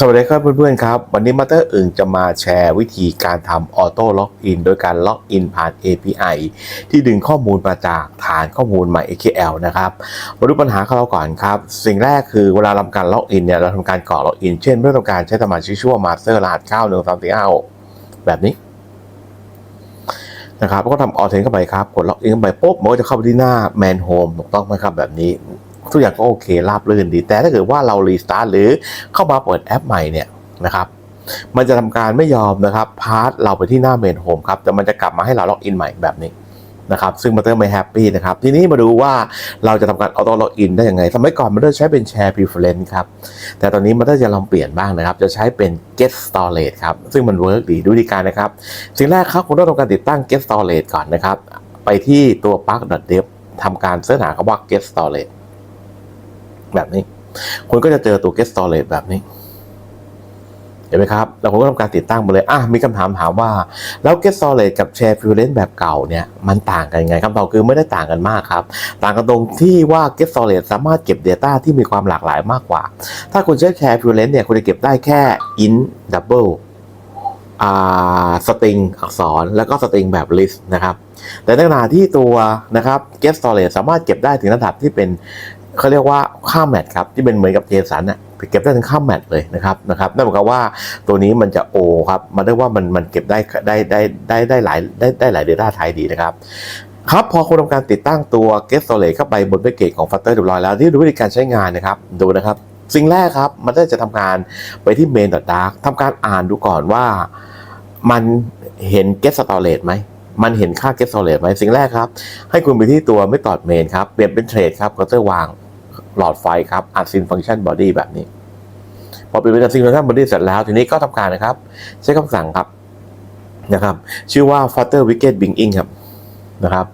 สวัสดีครับเพื่อนๆครับ วันนี้มาเตอร์อึ่งจะมาแชร์วิธีการทำออโต้ล็อกอินโดยการล็อกอินผ่าน API ที่ดึงข้อมูลมาจากฐานข้อมูล MySQL นะครับมาดูปัญหาของเราก่อนครับ สิ่งแรกคือเวลาทำการล็อกอินเนี่ยเราทำการกรอกล็อกอินเช่นเมื่อต้องการใช้สมาชิกชื่อว่ามาสเตอร์รหัส9 1 3 4 5 6แบบนี้นะครับก็ทำออเทนเข้าไปครับ กดล็อกอินเข้าไปปุ๊บมันก็จะเข้าไปที่หน้า Man Home ถูกต้องไหมครับแบบนี้ ทุกอย่างก็โอเคราบรื่นดี แต่ถ้าเกิดว่าเรารีสตาร์ทหรือเข้ามาเปิดแอปใหม่เนี่ยนะครับมันจะทำการไม่ยอมนะครับพาร์ทเราไปที่หน้าเมนโฮมครับแต่มันจะกลับมาให้เราล็อกอินใหม่แบบนี้นะครับซึ่งมาเตอร์ไม่แฮปปี้นะครับทีนี้มาดูว่าเราจะทำการออโต้ล็อกอินได้ยังไง สมัยก่อนมันเตอร์ใช้เป็นแชร์ preference ครับ แต่ตอนนี้มันเตอร์จะลองเปลี่ยนบ้างนะครับ จะใช้เป็น get storage ครับ ซึ่งมันเวิร์กดีดูวิธีการนะครับ สิ่งแรกครับคุณต้องทำการติดตั้ง get storage ก่อนนะครับ ไปที่ตัว park.dev ทำการเสิร์ชหาคำว่า get storage แบบนี้ คุณก็จะเจอตัว get storage แบบนี้ เห็นไหมครับ แล้วผมก็ทำการติดตั้งมาเลย อะ มีคำถามถามว่า แล้ว get storage กับ share preference แบบเก่าเนี่ย มันต่างกันยังไงคำตอบคือไม่ได้ต่างกันมากครับ ต่างกันตรงที่ว่า get storage สามารถเก็บ data ที่มีความหลากหลายมากกว่า ถ้าคุณใช้ share preference เนี่ย คุณจะเก็บได้แค่ int double อ่า string อักษรแล้วก็ string แบบ list นะครับ แต่ในขณะที่ตัวนะครับ get storage สามารถเก็บได้ถึงระดับที่เป็น เขาเรียกว่าข้ามแมทครับที่เป็นเหมือนกับ JSON น่ะเก็บได้ถึงข้ามแมทเลยนะครับนะครับนั่นหมายความว่าตัวนี้มันจะโอครับมันเรียกว่ามันมันเก็บได้ได้ได้ได้ได้หลายได้ได้หลาย Data Type ดีนะครับครับพอคุณทำการติดตั้งตัว get storage เข้าไปบนแพ็กเกจของ Flutter เรียบร้อยแล้วที่ดูวิธีการใช้งานนะครับดูนะครับ สิ่งแรกครับมันจะทำการไปที่ main.dark ทำการอ่านดูก่อนว่ามันเห็น get storage ไหมมันเห็นค่า get storage ไหมสิ่งแรกครับ ให้คุณไปที่ตัว method main ครับเปลี่ยนเป็น trade ครับก็จะวาง หลอดไฟครับ async function body แบบนี้ พอเปลี่ยนเป็น async function body เสร็จแล้ว ทีนี้ก็ทำการนะครับ ใช้คำสั่งครับนะครับ ชื่อว่า flutter wicket bringing ครับนะครับ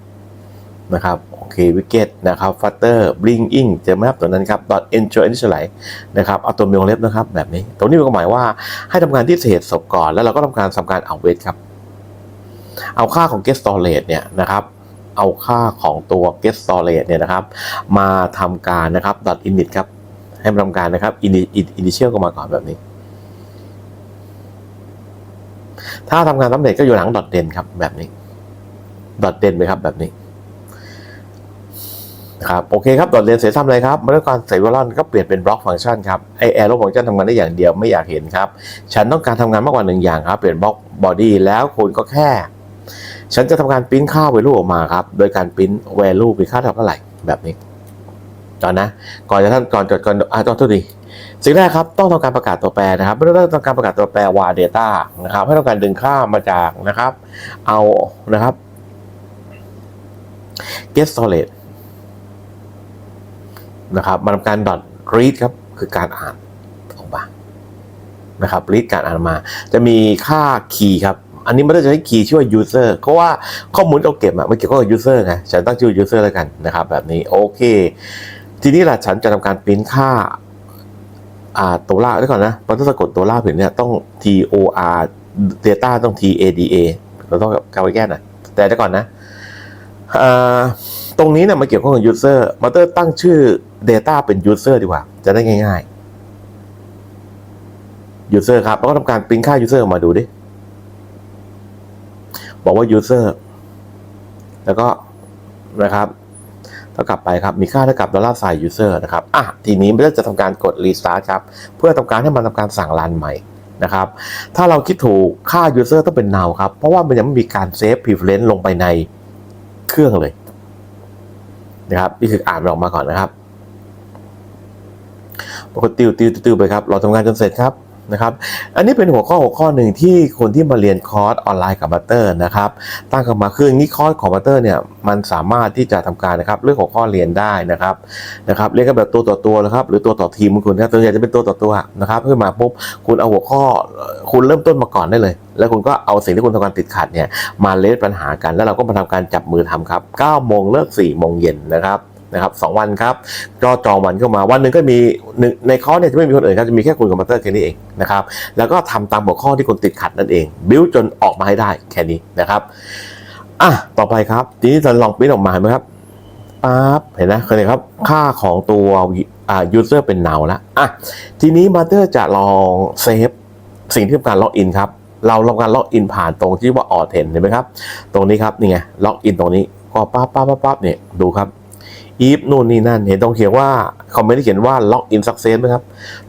นะครับโอเค wicket นะครับ flutter bringing เจอไหมครับตัวนั้นครับ dot enter initialize นะครับเอาตัวเมลเล็บนะครับแบบนี้ ตรงนี้เป็นความหมายว่าให้ทำงานที่เหตุศพก่อน แล้วเราก็ทำการทำการเอาเวทครับ เอาค่าของ get storage เนี่ยนะครับ เอาค่าของตัว get storage เนี่ยนะครับ มาทำการนะครับ dot init ครับ ให้มันทำการนะครับ init initial ก็มาก่อนแบบนี้ ถ้าทำงานสำเร็จก็อยู่หลัง dot den ครับแบบนี้ dot den ไปครับแบบนี้ครับโอเคครับ dot den เสร็จทำอะไรครับเมื่อการใส่วอลลก็เปลี่ยนเป็น block function ครับไอแอร์โลฟังก์ชันทำงานได้อย่างเดียวไม่อยากเห็นครับ ฉันต้องการทำงานมากกว่าหนึ่งอย่างครับ เปลี่ยน block body แล้วคุณก็แค่ฉันจะทำการปริ้นค่า value ออกมาครับ โดยการปริ้น value เป็นค่าเท่าไหร่แบบนี้ก่อนนะ ก่อนจะท่านก่อนก่อนก่อนอะต้อทุกทีสิ่งแรกครับต้องทำการประกาศตัวแปรนะครับเมื่อเราต้องการประกาศตัวแปร var data นะครับให้ต้องการดึงค่ามาจากนะครับ เอานะครับ get storage นะครับมาทำการ dot read ครับคือการอ่านออกมานะครับ read การอ่านมา จะมีค่า key ครับ อันนี้ไม่ได้จะให้ key ชื่อว่า user เพราะว่าข้อมูลเราเก็บอะมันเกี่ยวข้องกับ user ไงฉันตั้งชื่อ user แล้วกันนะครับแบบนี้โอเค ทีนี้ล่ะฉันจะทำการปริ้นค่าอ่าตัวล่าไว้ก่อนนะมันต้องสะกดตัวล่าผิดเนี่ยต้อง t o r data ต้อง t a d a เราต้องกลับไปแก้หน่อยแต่เดี๋ยวก่อนนะตรงนี้เนี่ยมันเกี่ยวข้องกับ user มันต้องตั้งชื่อ data เป็น user ดีกว่า จะได้ง่ายๆ user ครับแล้วก็ทำการปริ้นค่า user ออกมาดูดิ บอกว่า user แล้วก็นะครับเท่ากับไปครับ มีค่าเท่ากับดอลลาร์ไซน์ user นะครับ อะ ทีนี้มันก็จะทำการกด restart ครับ เพื่อทำการให้มันทำการสั่งรันใหม่นะครับ ถ้าเราคิดถูกค่า user ต้องเป็น null ครับ เพราะว่ามันยังไม่มีการเซฟ preference ลงไปในเครื่องเลยนะครับ นี่คืออ่านออกมาก่อนนะครับปกติติวติวติวไปครับ เราทำงานจนเสร็จครับ นะครับ อันนี้เป็นหัวข้อหัวข้อหนึ่งที่คนที่มาเรียนคอร์สออนไลน์กับบัตเตอร์นะครับ ตั้งขึ้นมาคืองนี้คอร์สของบัตเตอร์เนี่ยมันสามารถที่จะทำการนะครับเรื่องของข้อเรียนได้นะครับนะครับเรียนกันแบบตัวต่อตัวนะครับหรือตัวต่อทีมของคุณนะตัวใหญ่จะเป็นตัวต่อตัวนะครับขึ้นมาปุ๊บคุณเอาหัวข้อคุณเริ่มต้นมาก่อนได้เลย แล้วคุณก็เอาสิ่งที่คุณทำการติดขัดเนี่ยมาเลสปัญหากัน แล้วเราก็มาทำการจับมือทำครับ9โมงเลิก4โมงเย็นนะครับ นะครับสองวันครับก็จองวันเข้ามาวันหนึ่งก็มีหนึ่งในคอเนี่ยจะไม่มีคนอื่นครับจะมีแค่คุณกับบัตเตอร์แค่นี้เองนะครับแล้วก็ทำตามหัวข้อที่คุณติดขัดนั่นเอง บิวจนออกมาให้ได้แค่นี้นะครับอะต่อไปครับทีนี้เราลองปิ้นออกมาเห็นไหมครับปั๊บเห็นนะเคยเห็นครับค่าของตัวอ่า user เป็น null แล้วอะทีนี้ master จะลองเซฟสิ่งที่ทำการล็อกอินครับเราทำการล็อกอินผ่านตรงที่ว่า authent เห็นไหมครับ ตรงนี้ครับนี่ไงล็อกอินตรงนี้ก็ปั๊บปั๊บปั๊บปั๊บเนี่ยดูครับ if นู่นนี่นั่นเห็นตรงเขียนว่าคอมเมนต์ที่เขียนว่า log in success ไหมครับ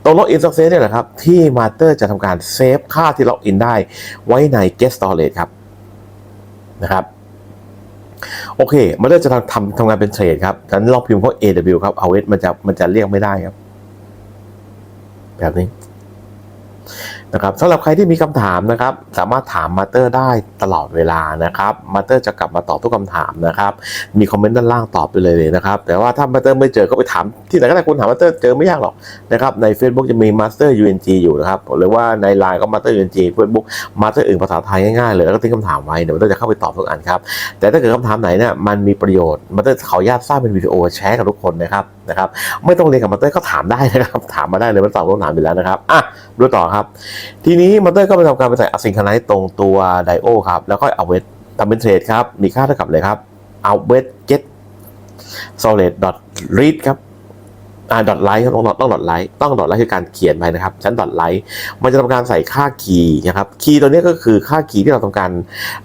ตรง log in success เนี่ยแหละครับ ที่ master จะทำการเซฟค่าที่ log in ได้ไว้ใน get storage ครับนะครับโอเค master จะทำทำทำงานเป็นเทรดครับฉะนั้นลองพิมพ์พวก AW ครับ เอาเวทมันจะมันจะเรียกไม่ได้ครับ แบบนี้ นะครับสำหรับใครที่มีคำถามนะครับ สามารถถามมาสเตอร์ได้ตลอดเวลานะครับมาสเตอร์จะกลับมาตอบทุกคำถามนะครับ มีคอมเมนต์ด้านล่างตอบไปเลยนะครับ แต่ว่าถ้ามาสเตอร์ไม่เจอก็ไปถามที่ไหนก็ได้คุณถามมาสเตอร์เจอไม่ยากหรอกนะครับใน Facebook จะมีมาสเตอร์ UNG อยู่นะครับหรือว่าใน Line ก็มาสเตอร์ UNG Facebook มาสเตอร์อื่นภาษาไทยง่ายๆเลยแล้วก็ทิ้งคำถามไว้เดี๋ยวมาสเตอร์จะเข้าไปตอบทุกอันครับแต่ถ้าเกิดคำถามไหนเนี่ยมันมีประโยชน์มาสเตอร์ขออนุญาตสร้างเป็นวิดีโอแชร์กับทุกคนนะครับ นะครับ ไม่ต้องเรียนกับมาเตอร์ก็ถามได้นะครับ ถามมาได้เลยมันตอบคำถามอยู่แล้วนะครับอะดูต่อครับ ทีนี้มาเตอร์ก็ไปทำการไปใส่อะซิงคไน z e ตรงตัวไดโอครับ แล้วก็เอาเวททำเป็นเทรดครับ มีค่าเท่ากับเลยครับเอาเวทเก็ตโซเลตดอทรีดครับ อ่า dot light ครับต้องต้อง dot light ต้อง dot light คือการเขียนไปนะครับ ชั้น dot light มันจะทำการใส่ค่าคีย์นะครับ คีย์ตัวนี้ก็คือค่าคีย์ที่เราทำการ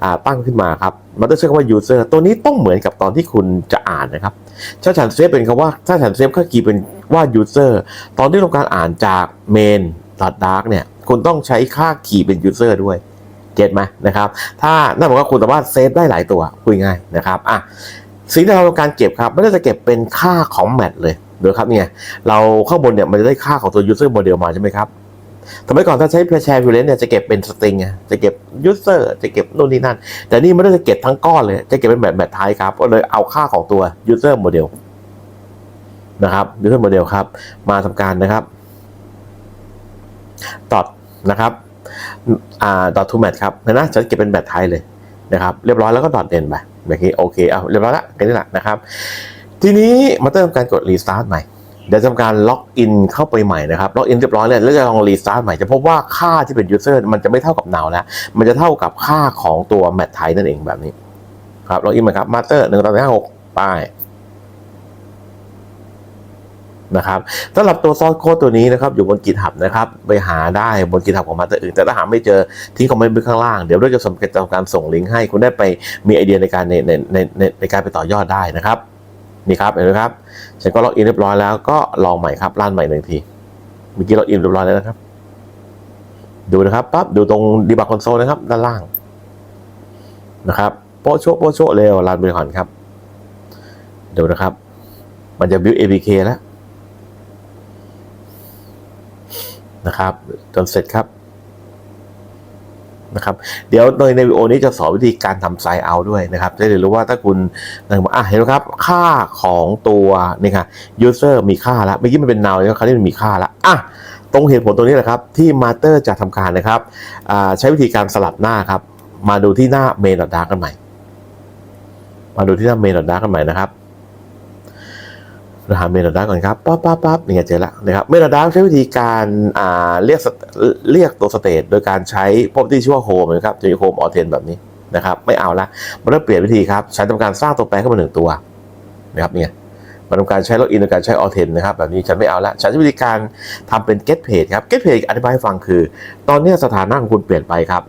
อ่าตั้งขึ้นมาครับ มันต้องใช้คำว่า user ตัวนี้ต้องเหมือนกับตอนที่คุณจะอ่านนะครับ ถ้าฉันเซฟเป็นคำว่า ถ้าฉันเซฟค่าคีย์เป็นว่า user ตอนที่ทำการอ่านจาก main dot dark เนี่ย คุณต้องใช้ค่าคีย์เป็น user ด้วยเก็ตไหมนะครับ ถ้านั่นหมายความว่าคุณสามารถเซฟได้หลายตัวคุยง่ายนะครับ อะสิ่งที่เราต้องการเก็บครับ ไม่ได้จะเก็บเป็นค่าของแมทเลย ดูครับเนี่ยเราข้างบนเนี่ยมันจะได้ค่าของตัว user model มาใช่ไหมครับสมัยก่อนถ้าใช้ share valence เนี่ยจะเก็บเป็น string ไงจะเก็บ user จะเก็บนู่นนี่นั่น แต่นี่ไม่ได้จะเก็บทั้งก้อนเลย จะเก็บเป็นแบบแบบไทยครับ ก็เลยเอาค่าของตัว user model นะครับ user model ครับ มาทำการนะครับ dot นะครับอ่า dot to match ครับเห็นะจะเก็บเป็นแบบไทยเลยนะครับ เรียบร้อยแล้วก็ dot เด่นไปแบบนี้โอเคเอาเรียบร้อยละแค่นี้แหละนะครับ ทีนี้มาเริ่มการกด restart ใหม่เดี๋ยวทำการล็อกอินเข้าไปใหม่นะครับล็อกอินเรียบร้อยแล้วแล้วจะลองรีสตาร์ทใหม่จะพบว่าค่าที่เป็น user มันจะไม่เท่ากับ now แล้วมันจะเท่ากับค่าของตัวแมทไทนั่นเองแบบนี้ครับล็อกอินมาครับ master หนึ่งต่อห้าหกป้ายนะครับสำหรับตัวซอสโค้ดตัวนี้นะครับอยู่บน GitHub นะครับไปหาได้บน GitHub ของมาเตอร์อื่น แต่ถ้าหาไม่เจอทิ้งคอมเมนต์ไว้ข้างล่าง เดี๋ยวเราจะสมเกตการส่งลิงก์ให้คุณได้ไปมีไอเดียในการในในในในการไปต่อยอดได้นะครับ นี่ครับเห็นไหมครับฉันก็ล็อกอินเรียบร้อยแล้วก็ลองใหม่ครับรันใหม่หนึ่งทีเมื่อกี้ล็อกอินเรียบร้อยแล้วนะครับ ดูนะครับปั๊บดูตรงดีบักคอนโซลนะครับ ด้านล่างนะครับโปะโชโปะโชเร็วรันไปก่อนครับดูนะครับ มันจะ build APK แล้วนะครับจนเสร็จครับ นะครับเดี๋ยวในในวิดีโอนี้จะสอนวิธีการทำไซเอาด้วยนะครับจะได้รู้ว่าถ้าคุณนะครับอะเห็นไหมครับ ค่าของตัวนี่ค่ะ user มีค่าแล้วเมื่อกี้มันเป็น now แล้วคราวนี้มันมีค่าแล้วอะตรงเหตุผลตรงนี้แหละครับที่ master จะทำการนะครับใช้วิธีการสลับหน้าครับ มาดูที่หน้า main dot กันใหม่ มาดูที่หน้า main dot กันใหม่นะครับ เราหาเมนดาก่อนครับปั๊บปั๊บปั๊บนี่ไงเจอแล้วนะครับเมนดาใช้วิธีการอ่าเรียกเรียกตัวสเตทโดยการใช้พบที่ชื่อว่าโฮมนะครับจะมีโฮมออเทนแบบนี้นะครับไม่เอาละมันเริ่มเปลี่ยนวิธีครับใช้ทำการสร้างตัวแปรขึ้นมาหนึ่งตัวนะครับเนี่ยมันทำการใช้ล็อกอินโดยการใช้ออเทนนะครับแบบนี้ฉันไม่เอาละฉันใช้วิธีการทำเป็น get page ครับ get page อธิบายให้ฟังคือ ตอนนี้สถานะของคุณเปลี่ยนไปครับ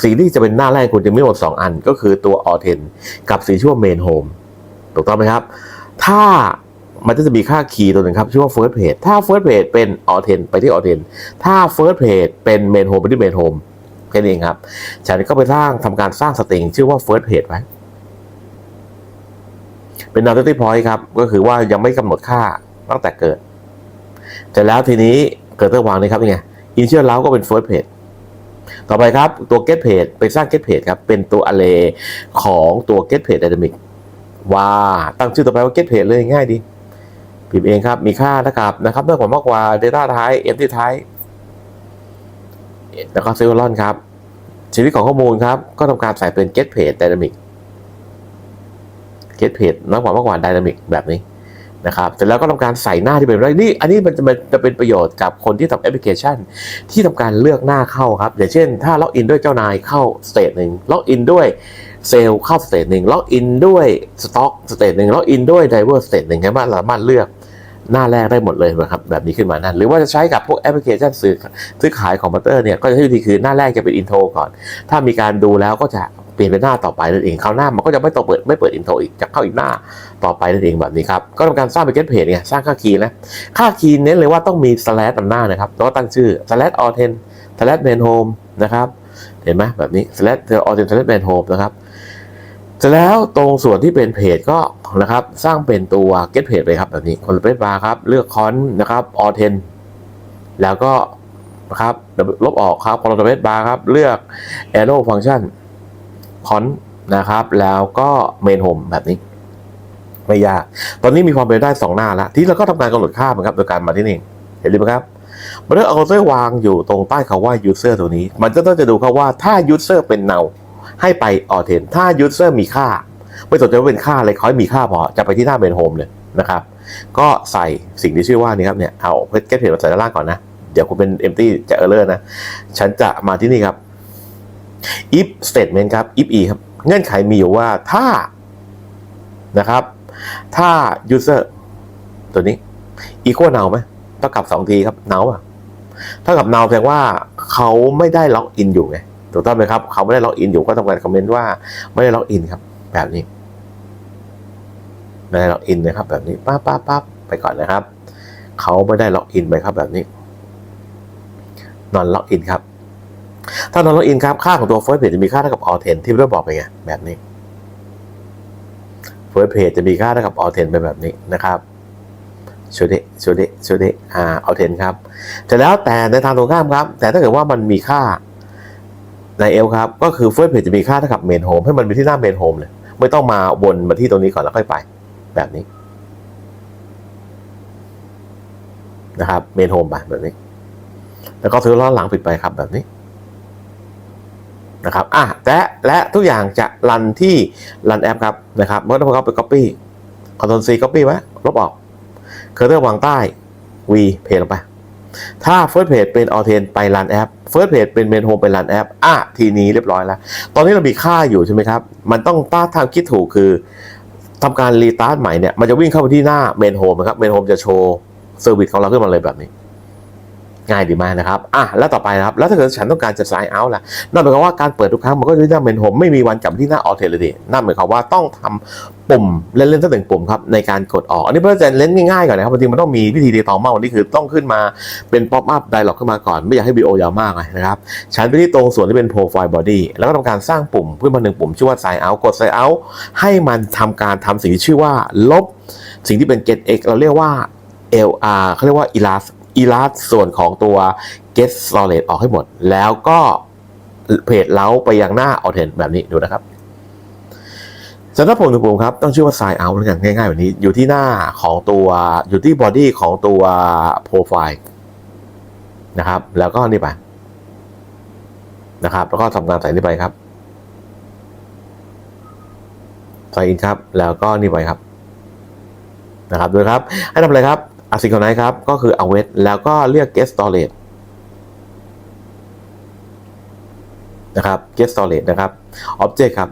สีที่จะเป็นหน้าแรกคุณจะมีหมด 2 อัน ก็คือตัวออเทนกับสีชื่อว่า main home ถูกต้องไหมครับ ถ้า มันจะมีค่าคีย์ตัวหนึ่งครับ ชื่อว่า first page ถ้า first page เป็น a u t h e n ไปที่ a u t h e n ถ้า first page เป็น main home ไปที่ main home แค่นี้เองครับ ฉันก็ไปสร้างทำการสร้างสตริงชื่อว่า first page ไว้ เป็น novelty point ครับ ก็คือว่ายังไม่กำหนดค่าตั้งแต่เกิดเสร็จแล้วทีนี้เกิดตัววางนี่ครับนี่ไง initial แล้วก็เป็น first page ต่อไปครับตัว get page ไปสร้าง get page ครับ เป็นตัว array ของตัว get page dynamic ว่าตั้งชื่อต่อไปว่า get page เลยง่ายดี พิมพ์เองครับ มีค่าเท่ากับนะครับเมื่อผมมากกว่า Data Type Empty Type แล้วก็ s e v e r o n ครับชีวิตของข้อมูลครับ ก็ทำการใส่เป็น Get Page Dynamic Get Page น้อยกว่ามากกว่า Dynamic แบบนี้นะครับเสร็จแล้วก็ทำการใส่หน้าที่เป็นไรนี่อันนี้มันจะมันจะเป็นประโยชน์กับคนที่ทำแอปพลิเคชัน ที่ทำการเลือกหน้าเข้าครับ อย่างเช่น ถ้าล็อกอินด้วยเจ้านายเข้าสเตทหนึ่งล็อกอินด้วยเซลล์เข้าสเตจหนึ่งล็อกอินด้วยสต็อกสเตจหนึ่งล็อกอินด้วยไดเวอร์สเตจหนึ่งใช่ไหมเราสามารถเลือก หน้าแรกได้หมดเลยนะครับแบบนี้ขึ้นมานั่นหรือว่าจะใช้กับพวกแอปพลิเคชันซื้อซื้อขายคอมพิวเตอร์เนี่ยก็จะใช้วิธีคือหน้าแรกจะเป็นอินโทรก่อน ถ้ามีการดูแล้วก็จะเปลี่ยนเป็นหน้าต่อไปนั่นเองคราวหน้ามันก็จะไม่ต่อเปิดไม่เปิดอินโทรอีกจะเข้าอีกหน้าต่อไปนั่นเองแบบนี้ครับก็ทำการสร้างเป็นเกตเพจไงสร้างค่าคีย์นะค่าคีย์เน้นเลยว่าต้องมี slash นำหน้านะครับแล้วก็ตั้งชื่อ slash all ten slash main home นะครับเห็นไหมแบบนี้ slash all ten slash main home นะครับ สร็จแล้วตรงส่วนที่เป็นเพจก็นะครับสร้างเป็นตัว get page ไปครับแบบนี้ content bar ครับ เลือกคอนนะครับ all ten แล้วก็นะครับลบออกครับ content bar ครับ เลือก arrow function คอนนะครับ แล้วก็ main home แบบนี้ ไม่ยาก ตอนนี้มีความเป็นได้สองหน้าแล้ว ที่เราก็ทำการกำหนดค่าเหมือนครับโดยการมาที่นี่ เห็นไหมครับเมื่อเอาเซอร์วางอยู่ตรงใต้คาว่า user ตัวนี้ มันจะต้องจะดูครับว่าถ้า user เป็น null ให้ไป all ten ถ้า user มีค่า ไม่สนใจว่าเป็นค่าอะไรขอให้มีค่าพอจะไปที่หน้า main home เลยนะครับก็ใส่สิ่งที่ชื่อว่านี่ครับเนี่ยเอาเพจเก็ตเพจมาใส่ด้านล่างก่อนนะ เดี๋ยวคุณเป็น empty จะ error นะ ฉันจะมาที่นี่ครับ if statement ครับ if e ครับ เงื่อนไขมีอยู่ว่าถ้านะครับ ถ้า user ตัวนี้ equal now ไหมเท่ากับ 2 ทีครับ now อะเท่ากับ now แสดงว่าเขาไม่ได้ล็อกอินอยู่ไง ถูกต้องไหมครับเขาไม่ได้ล็อกอินอยู่ก็ทำการคอมเมนต์ว่าไม่ได้ล็อกอินครับ แบบนี้ไม่ได้ล็อกอินนะครับ แบบนี้ปั๊บปั๊บปั๊บไปก่อนนะครับเขาไม่ได้ล็อกอินไปครับแบบนี้นอนล็อกอินครับ ถ้านอนล็อกอินครับค่าของตัว first page จะมีค่าเท่ากับ all ten ที่เราบอกไปไงแบบนี้ first page จะมีค่าเท่ากับ all ten ไปแบบนี้นะครับชูดิชูดิชูดิอ่า all ten ครับแต่แล้วแต่ในทางตรงข้ามครับ แต่ถ้าเกิดว่ามันมีค่า ใน L ครับ ก็คือ first page จะมีค่าเท่ากับ main home ให้มันไปที่หน้า main home เลย ไม่ต้องมาวนมาที่ตรงนี้ก่อนแล้วค่อยไป แบบนี้ นะครับ main home ไปแบบนี้ แล้วก็ซื้อล้อหลังปิดไปครับแบบนี้นะครับอะและและทุกอย่างจะรันที่รันแอปครับนะครับเมื่อเราเข้าไป copy Ctrl C copy ไว้ลบออกเคอร์เตอร์วางใต้ V เพจลงไป ถ้า first page เป็น all ten ไปรันแอป first page เป็น main home ไปรันแอปอะทีนี้เรียบร้อยแล้ว ตอนนี้เรามีค่าอยู่ใช่ไหมครับ มันต้องต้าทางคิดถูกคือทำการรีตาร์ทใหม่เนี่ย มันจะวิ่งเข้าไปที่หน้า main home นะครับ main home จะโชว์เซอร์วิสของเราขึ้นมาเลยแบบนี้ ง่ายดีมากนะครับ อะ แล้วต่อไปนะครับ แล้วถ้าเกิดฉันต้องการจะ sign out ล่ะ นั่นหมายความว่าการเปิดทุกครั้งมันก็จะที่หน้าเมนโฮมไม่มีวันกลับที่หน้าออเทเลดีนั่นหมายความว่าต้องทำปุ่มเล่นๆสักหนึ่ปุ่มครับในการกดออก อันนี้เพื่อจะเล่นง่ายๆก่อนนะครับบางทีมันต้องมีวิธีดีต่อมากกวันนี้คือต้องขึ้นมาเป็นป๊อปอัพไดร็อกขึ้นมาก่อน ไม่อยากให้วีโอยาวมากเลยนะครับ ฉันไปที่ตรงส่วนที่เป็น profile body แล้วก็ทำการสร้างปุ่มขึ้นมาหนึ่งปุ่มชื่อว่า sign out กด sign out ให้มันทำการทำสิ่งที่ชื่อว่าลบ สิ่งที่เป็น get x เราเรียกว่า LR เขาเรียกว่า elas elas ส่วนของตัว get storage ออกให้หมด แล้วก็เพจเล้าไปยังหน้า a u t e n แบบนี้ดูนะครับสำหรับผมถึงผมครับต้องชื่อว่า sign out แล้วกันง่ายๆแบบนี้ อยู่ที่หน้าของตัวอยู่ที่ body ของตัว profile นะครับ แล้วก็นี่ไปนะครับ แล้วก็ทำการใส่นี่ไปครับใส่อินครับ แล้วก็นี่ไปครับนะครับดูครับ ให้ทำอะไรครับ asynchronous ครับ ก็คือ await แล้วก็เรียก get storage นะครับ get storage นะครับ object ครับ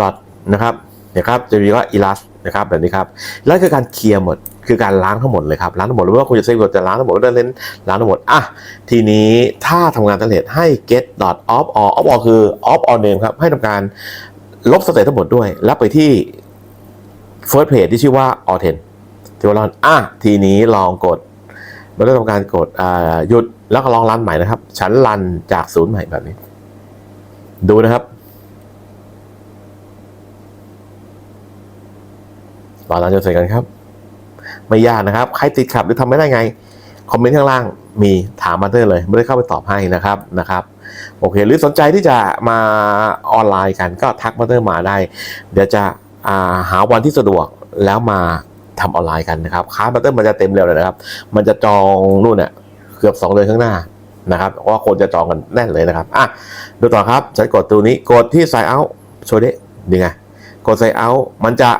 dot นะครับนะครับจะมีว่า elas นะครับแบบนี้ครับแล้วคือการเคลียร์หมดคือการล้างทั้งหมดเลยครับล้างทั้งหมดหรือว่าคุณจะเซฟกดจะล้างทั้งหมดได้เล่นล้างทั้งหมดอะทีนี้ถ้าทำงานสำเร็จให้ get dot off all off all คือ off all name ครับให้ทำการลบสเตททั้งหมดด้วย แล้วไปที่ first page ที่ชื่อว่า all ten ที่ว่าเราอะทีนี้ลองกดเราได้ทำการกดหยุดแล้วก็ลองรันใหม่นะครับ ฉันรันจากศูนย์ใหม่แบบนี้ ดูนะครับรอรันจนเสร็จกันครับ ไม่ยากนะครับ ใครติดขับหรือทำไม่ได้ไง คอมเมนต์ข้างล่างมีถามมาได้เลย ไม่ได้เข้าไปตอบให้นะครับนะครับโอเค หรือสนใจที่จะมาออนไลน์กันก็ทักมาเตอร์มาได้ เดี๋ยวจะาหาวันที่สะดวกแล้วมา ทำออนไลน์กันนะครับค้าบัตเตอร์มันจะเต็มเร็วเลยนะครับ มันจะจองนู่นเนี่ยเกือบ 2 เดือนข้างหน้านะครับเพราะว่าคนจะจองกันแน่นเลยนะครับอะดูต่อครับฉันกดตัวนี้กดที่ sign out โชว์ดิดีไงกด sign out มันจะ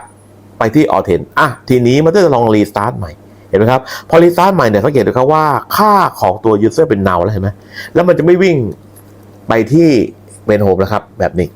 ไปที่ a u t h e n อะทีนี้มันจะลองรีสตาร์ทใหม่เห็นไหมครับพอรีสตาร์ทใหม่เนี่ยสังเกตดูครับว่าค่าของตัว user เป็น null แล้วเห็นไหมแล้วมันจะไม่วิ่งไปที่ main home แล้วครับแบบนี้